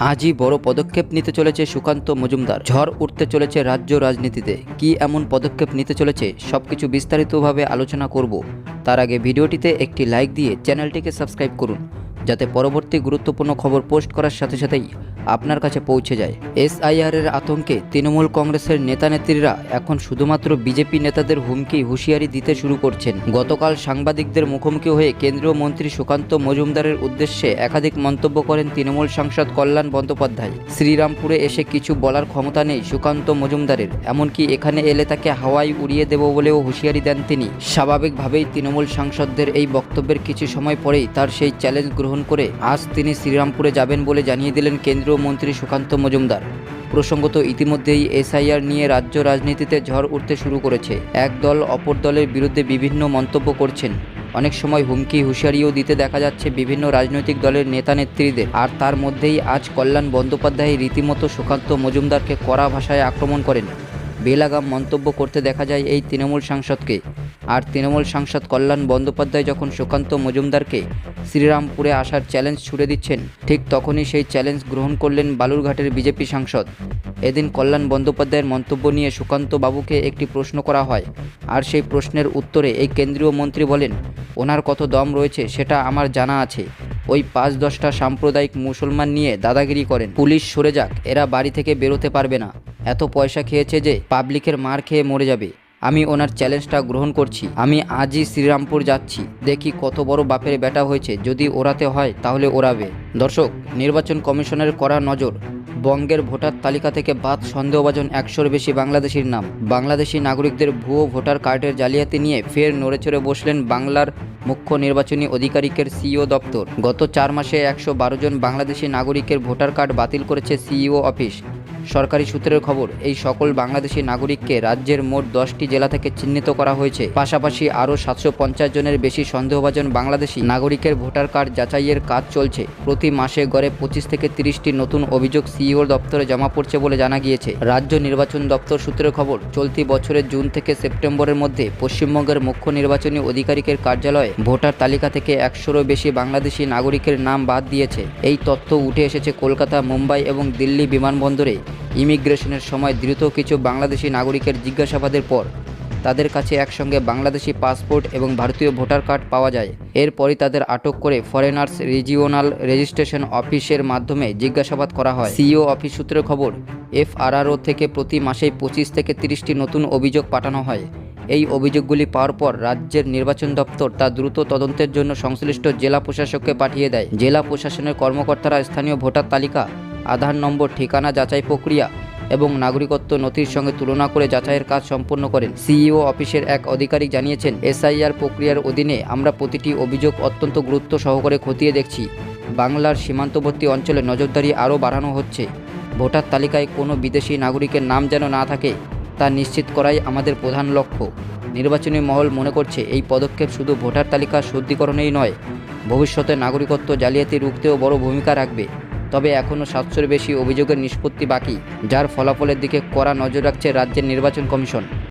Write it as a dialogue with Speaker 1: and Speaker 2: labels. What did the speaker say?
Speaker 1: আজই বড় পদক্ষেপ নিতে চলেছে সুকান্ত মজুমদার। ঝড় উঠতে চলেছে রাজ্য রাজনীতিতে। কি এমন পদক্ষেপ নিতে চলেছে, সবকিছু বিস্তারিতভাবে আলোচনা করব। তার আগে ভিডিওটিতে একটি লাইক দিয়ে চ্যানেলটিকে সাবস্ক্রাইব করুন। যাতে পরবর্তী গুরুত্বপূর্ণ খবর পোস্ট করার সাথে সাথেই আপনার কাছে পৌঁছে যায়। এসআইআর এর আতঙ্কে তৃণমূল কংগ্রেসের নেতা নেত্রীরা এখন শুধুমাত্র বিজেপি নেতাদের হুমকি, হুঁশিয়ারি দিতে শুরু করছেন। গতকাল সাংবাদিকদের মুখোমুখি হয়ে কেন্দ্রীয় মন্ত্রী সুকান্ত মজুমদারের উদ্দেশ্যে একাধিক মন্তব্য করেন তৃণমূল সাংসদ কল্যাণ বন্দ্যোপাধ্যায়। শ্রীরামপুরে এসে কিছু বলার ক্ষমতা নেই সুকান্ত মজুমদারের। এমনকি এখানে এলে তাকে হাওয়ায় উড়িয়ে দেব বলেও হুঁশিয়ারি দেন তিনি। স্বাভাবিকভাবেই তৃণমূল সাংসদদের এই বক্তব্যের কিছু সময় পরেই তার সেই চ্যালেঞ্জ গ্রহণ করে আজ তিনি শ্রীরামপুরে যাবেন বলে জানিয়ে দিলেন কেন্দ্রীয় মন্ত্রী সুকান্ত মজুমদার। প্রসঙ্গত ইতিমধ্যেই এসআইআর নিয়ে রাজ্য রাজনীতিতে ঝড় উঠতে শুরু করেছে। এক দল অপর দলের বিরুদ্ধে বিভিন্ন মন্তব্য করছেন। অনেক সময় হুমকি, হুঁশিয়ারিও দিতে দেখা যাচ্ছে বিভিন্ন রাজনৈতিক দলের নেতা নেত্রীদের আর তার মধ্যেই আজ কল্যাণ বন্দ্যোপাধ্যায় রীতিমতো সুকান্ত মজুমদারকে কড়া ভাষায় আক্রমণ করেন। বেলাগাম মন্তব্য করতে দেখা যায় এই তৃণমূল সাংসদকে। আর তৃণমূল সাংসদ কল্যাণ বন্দ্যোপাধ্যায় যখন সুকান্ত মজুমদারকে শ্রীরামপুরে আসার চ্যালেঞ্জ ছুড়ে দিচ্ছেন, ঠিক তখনই সেই চ্যালেঞ্জ গ্রহণ করলেন বালুরঘাটের বিজেপি সাংসদ। এদিন কল্যাণ বন্দ্যোপাধ্যায়ের মন্তব্য নিয়ে সুকান্ত বাবুকে একটি প্রশ্ন করা হয়। আর সেই প্রশ্নের উত্তরে এই কেন্দ্রীয় মন্ত্রী বলেন, ওনার কত দম রয়েছে সেটা আমার জানা আছে। ওই পাঁচ দশটা সাম্প্রদায়িক মুসলমান নিয়ে দাদাগিরি করেন। পুলিশ সরে যাক, এরা বাড়ি থেকে বেরোতে পারবে না। এত পয়সা খেয়েছে যে পাবলিকের মার খেয়ে মরে যাবে। আমি ওনার চ্যালেঞ্জটা গ্রহণ করছি। আমি আজই শ্রীরামপুর যাচ্ছি। দেখি কত বড় বাপের বেটা হয়েছে। যদি ওড়াতে হয়, তাহলে ওড়াবে দর্শক, নির্বাচন কমিশনের করা নজর। বঙ্গের ভোটার তালিকা থেকে বাদ সন্দেহভাজন একশোর বেশি বাংলাদেশির নাম। বাংলাদেশি নাগরিকদের ভুয়ো ভোটার কার্ডের জালিয়াতি নিয়ে ফের নড়েচড়ে বসলেন বাংলার মুখ্য নির্বাচনী আধিকারিকের সিইও দপ্তর। গত চার মাসে একশো বারো জন বাংলাদেশি নাগরিকের ভোটার কার্ড বাতিল করেছে সিইও অফিস। সরকারি সূত্রের খবর, এই সকল বাংলাদেশি নাগরিককে রাজ্যের মোট দশটি জেলা থেকে চিহ্নিত করা হয়েছে। পাশাপাশি আরও সাতশো পঞ্চাশ জনের বেশি সন্দেহভাজন বাংলাদেশি নাগরিকের ভোটার কার্ড যাচাইয়ের কাজ চলছে। প্রতি মাসে গড়ে পঁচিশ থেকে তিরিশটি নতুন অভিযোগ সিইওর দপ্তরে জমা পড়ছে বলে জানা গিয়েছে। রাজ্য নির্বাচন দপ্তর সূত্রের খবর, চলতি বছরের জুন থেকে সেপ্টেম্বরের মধ্যে পশ্চিমবঙ্গের মুখ্য নির্বাচনী আধিকারিকের কার্যালয়ে ভোটার তালিকা থেকে একশোরও বেশি বাংলাদেশি নাগরিকের নাম বাদ দিয়েছে। এই তথ্য উঠে এসেছে কলকাতা, মুম্বাই এবং দিল্লি বিমানবন্দরে। ইমিগ্রেশনের সময় দ্রুত কিছু বাংলাদেশি নাগরিকের জিজ্ঞাসাবাদের পর তাদের কাছে একসঙ্গে বাংলাদেশি পাসপোর্ট এবং ভারতীয় ভোটার কার্ড পাওয়া যায়। এরপরই তাদের আটক করে ফরেনার্স রিজিওনাল রেজিস্ট্রেশন অফিসের মাধ্যমে জিজ্ঞাসাবাদ করা হয়। সিইও অফিস সূত্রে খবর, এফআরআরও থেকে প্রতি মাসেই পঁচিশ থেকে তিরিশটি নতুন অভিযোগ পাঠানো হয়। এই অভিযোগগুলি পাওয়ার পর রাজ্যের নির্বাচন দপ্তর তা দ্রুত তদন্তের জন্য সংশ্লিষ্ট জেলা প্রশাসককে পাঠিয়ে দেয়। জেলা প্রশাসনের কর্মকর্তারা স্থানীয় ভোটার তালিকা আধার নম্বর, ঠিকানা, যাচাই প্রক্রিয়া এবং নাগরিকত্ব নথির সঙ্গে তুলনা করে যাচাইয়ের কাজ সম্পন্ন করেন। সিইও অফিসের এক আধিকারিক জানিয়েছেন, এসআইআর প্রক্রিয়ার অধীনে আমরা প্রতিটি অভিযোগ অত্যন্ত গুরুত্ব সহকারে খতিয়ে দেখছি। বাংলার সীমান্তবর্তী অঞ্চলে নজরদারি আরও বাড়ানো হচ্ছে। ভোটার তালিকায় কোনো বিদেশি নাগরিকের নাম যেন না থাকে, তা নিশ্চিত করাই আমাদের প্রধান লক্ষ্য। নির্বাচনী মহল মনে করছে, এই পদক্ষেপ শুধু ভোটার তালিকা শুদ্ধিকরণেই নয়, ভবিষ্যতে নাগরিকত্ব জালিয়াতি রুখতেও বড় ভূমিকা রাখবে। তবে এখনও সাতশোর বেশি অভিযোগের নিষ্পত্তি বাকি, যার ফলাফলের দিকে কড়া নজর রাখছে রাজ্যের নির্বাচন কমিশন।